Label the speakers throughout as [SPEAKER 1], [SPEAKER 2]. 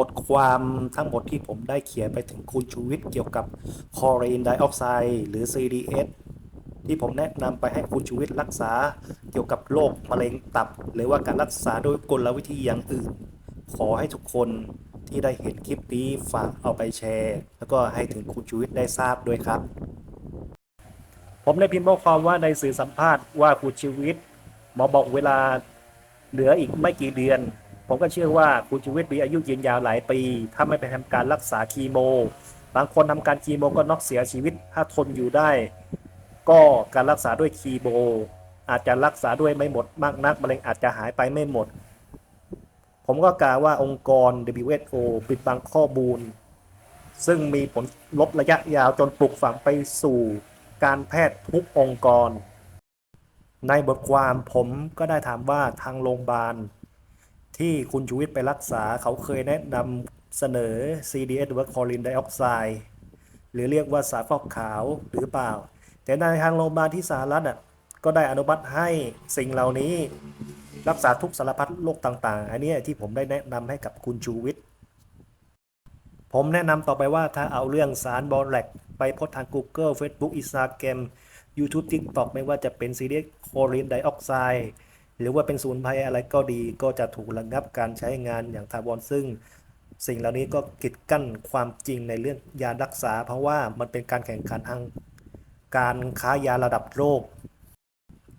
[SPEAKER 1] บทความทั้งหมดที่ผมได้เขียนไปถึงคุณชูวิทย์เกี่ยวกับคอรีนไดออกไซด์หรือ CDS ที่ผมแนะนำไปให้คุณชูวิทย์รักษาเกี่ยวกับโรคมะเร็งตับ หรือว่าการรักษาโดยกลวิธีอย่างอื่น ขอให้ทุกคนที่ได้เห็นคลิปนี้ฝากเอาไปแชร์ แล้วก็ให้ถึงคุณชูวิทย์ได้ทราบด้วยครับ ผมได้พิมพ์ข้อความว่าในสื่อสัมภาษณ์ว่าคุณชีวิตหมอบอกเวลาเหลืออีกไม่กี่เดือน ผมก็เชื่อว่าคุณชีวิตมีอายุยืนยาวหลายปี ถ้าไม่ไปทำการรักษาคีโม บางคนทำการคีโมก็น็อกเสียชีวิต ถ้าทนอยู่ได้ ก็การรักษาด้วยคีโม อาจจะรักษาด้วยไม่หมดมากนักมะเร็งอาจจะหายไปไม่หมด ผมก็กล่าวว่าองค์กร WHO ปิดบังข้อมูล ซึ่งมีผลลบระยะยาวจนปลุกฝังไปสู่การแพทย์ทุกองค์กร ในบทความผมก็ได้ถามว่าทางโรงพยาบาล ที่คุณชูวิทย์ไปรักษาเขาเคยแนะนำเสนอ CDS หรือว่าคอลินไดออกไซด์หรือเรียกว่าสารฟอกขาวหรือเปล่า แต่ในทางโรงพยาบาลที่สหรัฐอะก็ได้อนุมัติให้สิ่งเหล่านี้รักษาทุกสารพัดโรคต่างๆ อันนี้ที่ผมได้แนะนำให้กับคุณชูวิทย์ผมแนะนำต่อไปว่าถ้าเอาเรื่องสารบอแลกไปโพสทาง Google Facebook Instagram YouTube TikTok ไม่ว่าจะเป็นซีเรียสโคลินไดออกไซด์ หรือว่าเป็นสูนไพรอะไรก็ดีก็จะถูกระงับการใช้งานอย่างถาวรซึ่ง สิ่งเหล่านี้ก็กีดกั้นความจริงในเรื่องยารักษา เพราะว่ามันเป็นการแข่งขันทางการค้ายาระดับโลก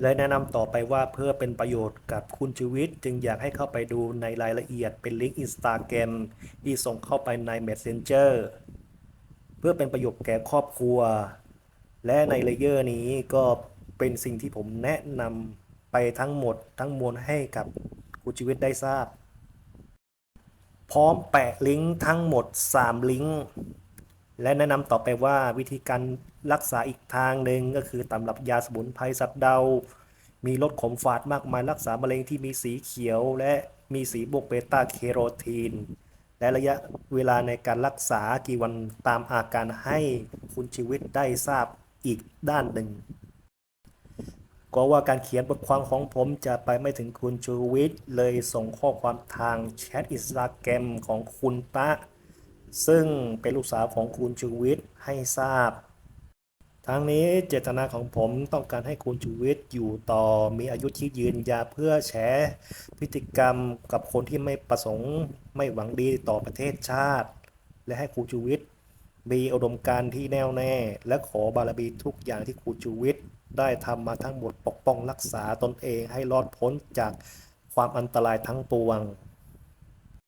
[SPEAKER 1] และแนะนำต่อไปว่าเพื่อเป็นประโยชน์กับคุณชีวิต จึงอยากให้เข้าไปดูในรายละเอียดเป็นลิงก์ Instagram ที่ส่งเข้าไปใน Messenger เพื่อเป็นประโยชน์แก่ครอบครัว และในเลเยอร์นี้ก็เป็นสิ่งที่ผมแนะนำ ไปทั้งหมดทั้งมวลให้กับคุณชีวิตได้ทราบ พร้อมแปะลิงก์ทั้งหมด 3 ลิงก์และแนะนำต่อไปว่าวิธีการรักษาอีกทางหนึ่งก็คือตำรับยาสมุนไพรสับเดา มีลดขมฝาดมากมายรักษามะเร็งที่มีสีเขียว และมีสีบวกเบต้าแคโรทีน และระยะเวลาในการรักษากี่วันตามอาการให้คุณชีวิตได้ทราบอีกด้านหนึ่ง ก็ว่าการเขียนบทความของผมจะไปไม่ถึงคุณชูวิทย์เลยส่งข้อความทางแชทอินสตาแกรมของคุณตะ ซึ่งเป็นลูกสาวของคุณชูวิทย์ให้ทราบ ทั้งนี้เจตนาของผมต้องการให้คุณชูวิทย์อยู่ต่อมีอายุที่ยืนยาวเพื่อแฉพฤติกรรมกับคนที่ไม่ประสงค์ไม่หวังดีต่อประเทศชาติ และให้คุณชูวิทย์มีอุดมการณ์ที่แน่วแน่ และขอบารมีทุกอย่างที่คุณชูวิทย์ ได้ทำมาทั้งหมดปกป้องรักษาตนเองให้รอดพ้นจากความอันตรายทั้งปวง